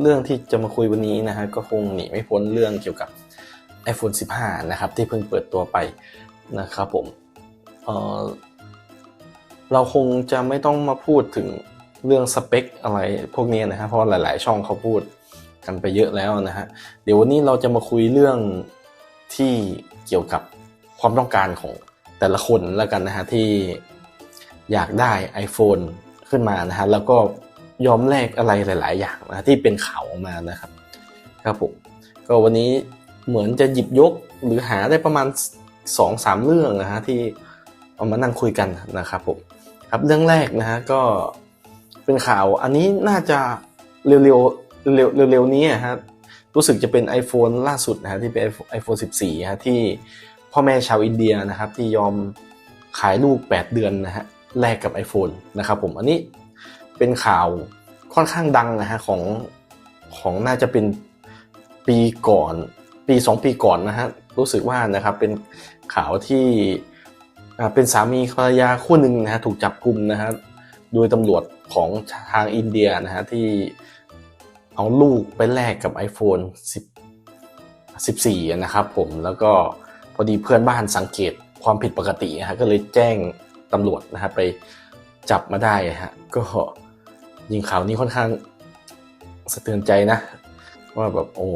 เรื่องที่จะมาคุยวันนี้นะฮะก็คงหนีไม่พ้นเรื่องเกี่ยวกับ iPhone 15 นะครับ ที่เพิ่งเปิดตัวไปนะครับผมเเราคงจะไม่ต้องมาพูดถึงเรื่องสเปคอะไรพวกนี้นะฮะเพราะหลาย ๆ ช่องเขาพูดกันไปเยอะแล้วนะฮะเดี๋ยววันนี้เราจะมาคุยเรื่องที่เกี่ยวกับความต้องการของแต่ละคนแล้วกันนะฮะที่อยากได้ iPhone ขึ้นมานะฮะแล้วก็ ยอมแลกอะไรหลาย ๆ อย่างนะที่เป็นข่าวออกมานะครับ ครับผมก็วันนี้เหมือนจะหยิบยกหรือหาได้ประมาณสองสามเรื่องนะฮะที่เอามานั่งคุยกันนะครับผมครับเรื่องแรกนะฮะก็เป็นข่าวอันนี้น่าจะเร็วๆเร็วๆเร็วๆนี้อะฮะรู้สึกจะเป็น iPhone ล่าสุดนะฮะที่เป็น iPhone 14ฮะที่พ่อแม่ชาวอินเดียนะครับที่ยอมขายลูก 8 เดือนนะฮะแลกกับ iPhone นะครับผมอันนี้ เป็นข่าวค่อนข้างดังนะฮะของของน่าจะเป็นปีก่อน ปี2ปีก่อนนะฮะรู้สึกว่านะครับเป็นข่าวที่เป็นสามีภรรยาคู่หนึ่งนะฮะถูกจับกลุ่มนะฮะโดยตำรวจของทางอินเดียนะฮะที่เอาลูกไปแลกกับ iPhone 10 14 นะครับผมแล้วก็พอดีเพื่อนบ้านสังเกตความผิดปกตินะฮะก็เลยแจ้งตำรวจนะฮะไปจับมาได้ฮะก็ ยิงข่าวนี้ค่อนข้างสะเทือนใจนะ ว่าแบบโอ้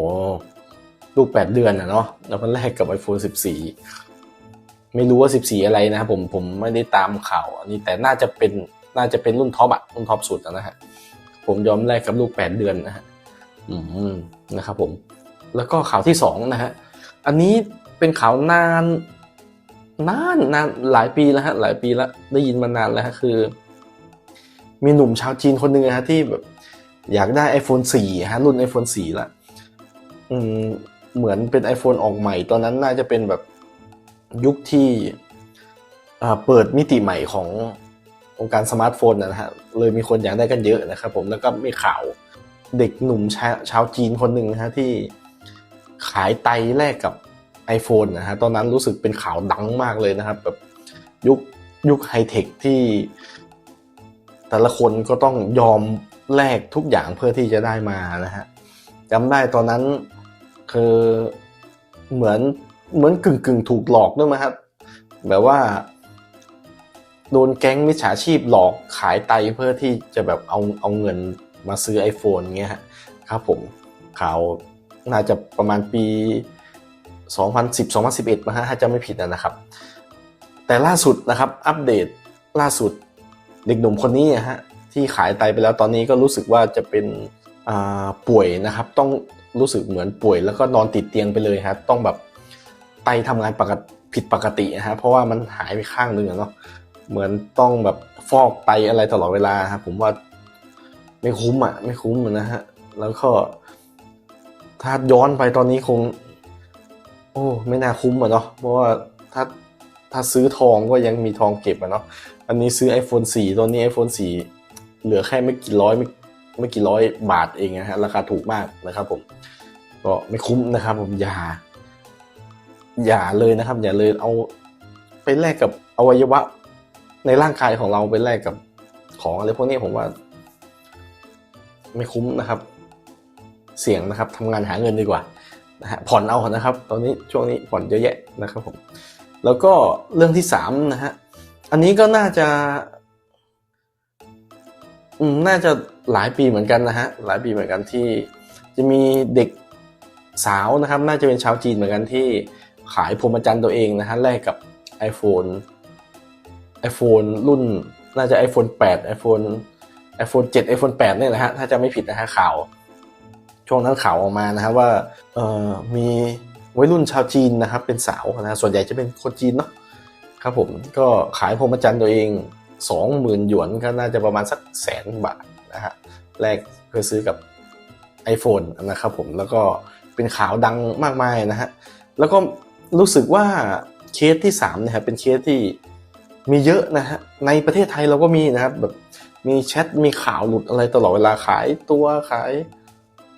ลูก 8 เดือนอะเนาะแล้วมันแลกกับ iPhone 14 ไม่รู้ว่า 14 อะไรนะผมผมไม่ได้ตามข่าวอันนี้แต่น่าจะเป็นน่าจะเป็นรุ่นท็อปอะรุ่นท็อปสุดนะฮะผมยอมแลกกับลูก 8 เดือนนะฮะอืมนะครับผมแล้วก็ข่าวที่สองนะฮะอันนี้เป็นข่าวนานนานนานหลายปีแล้วฮะหลายปีแล้วได้ยินมานานแล้วฮะคือ มีหนุ่มชาวจีนคนหนึ่งนะฮะที่แบบอยากได้ iPhone 4 ฮะ รุ่น iPhone 4 ละอืมเหมือนเป็น iPhone ออกใหม่ ตอนนั้นน่าจะเป็นแบบยุคที่เปิดมิติใหม่ขององค์การสมาร์ทโฟนนะฮะ เลยมีคนอยากได้กันเยอะนะครับผม แล้วก็มีข่าวเด็กหนุ่มชาชาวจีนคนหนึ่งนะฮะที่ขายไตแลกกับ iPhone นะฮะ ตอนนั้นรู้สึกเป็นข่าวดังมากเลยนะครับ แบบยุคยุคไฮเทคที่ แต่ละคนก็ต้องยอมแลกทุกอย่างเพื่อที่จะได้มานะฮะจำได้ตอนนั้นคือเหมือนเหมือนกึ่งกึ่งถูกหลอกด้วยมั้ยครับแบบว่า โดนแก๊งมิจฉาชีพหลอกขายไตเพื่อที่จะแบบเอาเอาเงินมาซื้อ iPhone เงี้ยฮะครับผมข่าวน่าจะประมาณปี 2010 2011นะฮะถ้าจะไม่ผิดนะครับ แต่ล่าสุดนะครับ อัปเดตล่าสุด เด็กหนุ่มคนนี้ฮะที่ขายไตไปแล้วตอนนี้ก็รู้สึกว่าจะเป็นป่วยนะครับ ต้องรู้สึกเหมือนป่วย แล้วก็นอนติดเตียงไปเลยครับต้องแบบไตทำงานปกติผิดปกตินะฮะเพราะว่ามันหายไปข้างหนึ่งเนาะเหมือนต้องแบบฟอกไตอะไรตลอดเวลาครับผมว่าไม่คุ้มอะไม่คุ้มนะฮะแล้วก็ถ้าย้อนไปตอนนี้คง โอ้ ไม่น่าคุ้มอะเนาะเพราะว่าถ้า ถ้าซื้อทองก็ยังมีทองเก็บอะเนาะอันนี้ซื้อ iPhone 4 ตัวนี้ iPhone 4 เหลือแค่ไม่กี่ร้อยไม่ไม่กี่ร้อยบาทเองนะฮะราคาถูกมากนะครับผมก็ไม่คุ้มนะครับผมอย่า อย่าเลยนะครับ อย่าเลยเอาไปแลกกับอวัยวะ ในร่างกายของเราไปแลกกับของอะไรพวกนี้ผมว่า ไม่คุ้มนะครับ เสี่ยงนะครับทำงานหาเงินดีกว่านะฮะผ่อนเอานะครับ ตอนนี้ช่วงนี้ผ่อนเยอะแยะนะครับผม แล้วก็เรื่องที่สามนะฮะ อันนี้ก็น่าจะอืมน่าจะหลายปีเหมือนกันนะฮะ หลายปีเหมือนกันที่จะมีเด็กสาวนะครับ น่าจะเป็นชาวจีนเหมือนกันที่ขายพรหมจรรย์ตัวเองนะฮะแลกกับ iPhone iPhone รุ่นน่าจะ iPhone 8 iPhone iPhone 7 iPhone 8เนี่ยนะฮะถ้าจะไม่ผิดนะฮะข่าว ช่วงนั้นข่าวออกมานะครับว่าเออมี วัยรุ่นชาวจีนนะครับ เป็นสาวนะส่วนใหญ่จะเป็นคนจีนเนาะครับผมก็ขายพรมจรรย์ตัวเองสองหมื่นหยวนก็น่าจะประมาณสักแสนบาทนะฮะแลกเพื่อซื้อกับ iPhone นะครับผมแล้วก็เป็นข่าวดังมากมายนะฮะแล้วก็รู้สึกว่าเคสที่3เนี่ยครับเป็นเคสที่มีเยอะนะฮะในประเทศไทยเราก็มีนะครับแบบมีแชทมีข่าวหลุดอะไรตลอดเวลาขายตัวขาย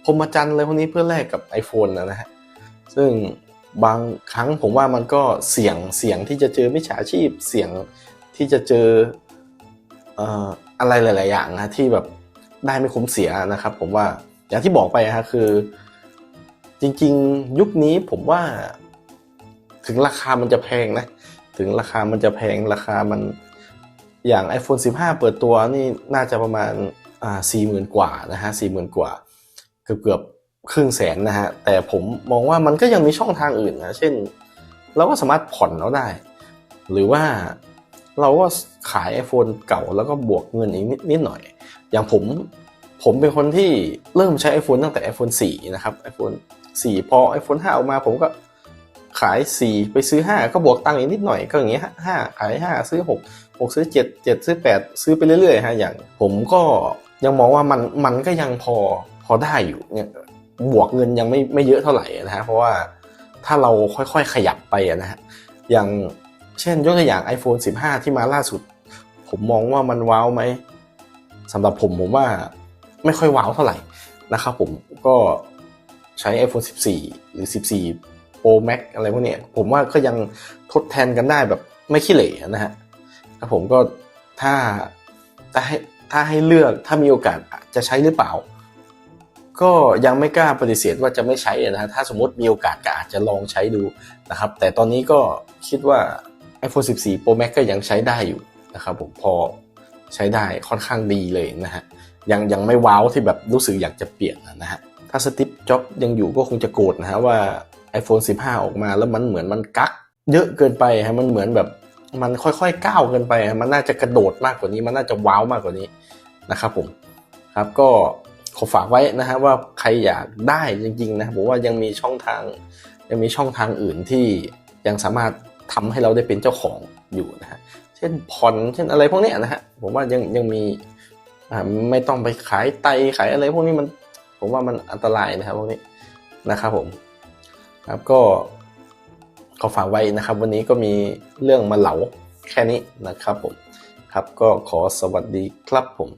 พรมจรรย์อะไรพวกนี้เพื่อแลกกับ iPhone นนะฮะ ซึ่งบางครั้งผมว่ามันก็เสี่ยงเสี่ยงที่จะเจอมิจฉาชีพเสี่ยงที่จะเจอเออะไรหลาย ๆ อย่างนะที่แบบได้ไม่คุ้มเสียนะครับ ผมว่าอย่างที่บอกไปฮะคือ จริง ๆ ยุคนี้ผมว่า ถึงราคามันจะแพงนะ ถึงราคามันจะแพงราคามันอย่าง iPhone 15 เปิดตัวนี่น่าจะประมาณอ่าสี่หมื่นกว่านะฮะสี่หมื่นกว่า เกือบเกือบ ครึ่งแสนนะฮะ แต่ผมมองว่ามันก็ยังมีช่องทางอื่นนะ เช่น เราก็สามารถผ่อนเราได้ หรือว่าเราก็ขาย iPhone เก่าแล้วก็บวกเงินอีกนิดหน่อย อย่างผมผมเป็นคนที่เริ่มใช้ iPhone ตั้งแต่ iPhone 4 นะครับ iPhone 4 พอ iPhone 5 ออกมาผมก็ขาย 4 ไปซื้อ 5 ก็บวกตังค์อีกนิดหน่อยก็อย่างเงี้ยห้าขาย 5 ซื้อ 6 6 ซื้อ 7 7 ซื้อ 8 ซื้อไปเรื่อยๆฮะอย่าง ผมก็ยังมองว่ามันมันก็ยังพอพอได้อยู่เนี่ย บวกเงินยังไม่ไม่เยอะเท่าไหร่นะฮะเพราะว่าถ้าเราค่อยๆขยับไปนะฮะอย่างเช่นยกตัวอย่าง iPhone 15 ที่มาล่าสุด ผมมองว่ามันว้าวไหมสำหรับผมผมว่าไม่ค่อยว้าวเท่าไหร่นะครับผมก็ใช้ iPhone 14 หรือ 14 Pro Max อะไรพวกนี้ผมว่าก็ยังทดแทนกันได้แบบไม่ขี้เหร่นะฮะครับผมก็ถ้าถ้าให้ถ้าให้เลือกถ้ามีโอกาสจะใช้หรือเปล่า ก็ยังไม่กล้าปฏิเสธว่าจะไม่ใช้นะฮะถ้าสมมติมีโอกาสก็อาจจะลองใช้ดูนะครับ แต่ตอนนี้ก็คิดว่า iPhone 14 Pro Max ก็ยังใช้ได้อยู่นะครับผมพอใช้ได้ค่อนข้างดีเลยนะฮะยังยังไม่ว้าวที่แบบรู้สึกอยากจะเปลี่ยนนะฮะถ้าสติปจ็อบยังอยู่ก็คงจะโกรธนะฮะว่า iPhone 15 ออกมาแล้วมันเหมือนมันกัก เยอะเกินไปฮะมันเหมือนแบบมันค่อยๆก้าวเกินไป มันน่าจะกระโดดมากกว่านี้ มันน่าจะว้าวมากกว่านี้นะครับผมครับก็ ขอฝากไว้นะฮะว่าใครอยากได้จริงๆนะผมว่ายังมีช่องทางยังมีช่องทางอื่นที่ยังสามารถทำให้เราได้เป็นเจ้าของอยู่นะฮะเช่นผ่อนเช่นอะไรพวกนี้นะฮะผมว่ายังยังมีไม่ต้องไปขายไตขายอะไรพวกนี้มันผมว่ามันอันตรายนะครับพวกนี้นะครับผมครับก็ขอฝากไว้นะครับ วันนี้ก็มีเรื่องมาเหลาแค่นี้นะครับผมครับก็ขอสวัสดีครับผม